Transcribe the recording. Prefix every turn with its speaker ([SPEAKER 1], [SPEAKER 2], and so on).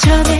[SPEAKER 1] 처음에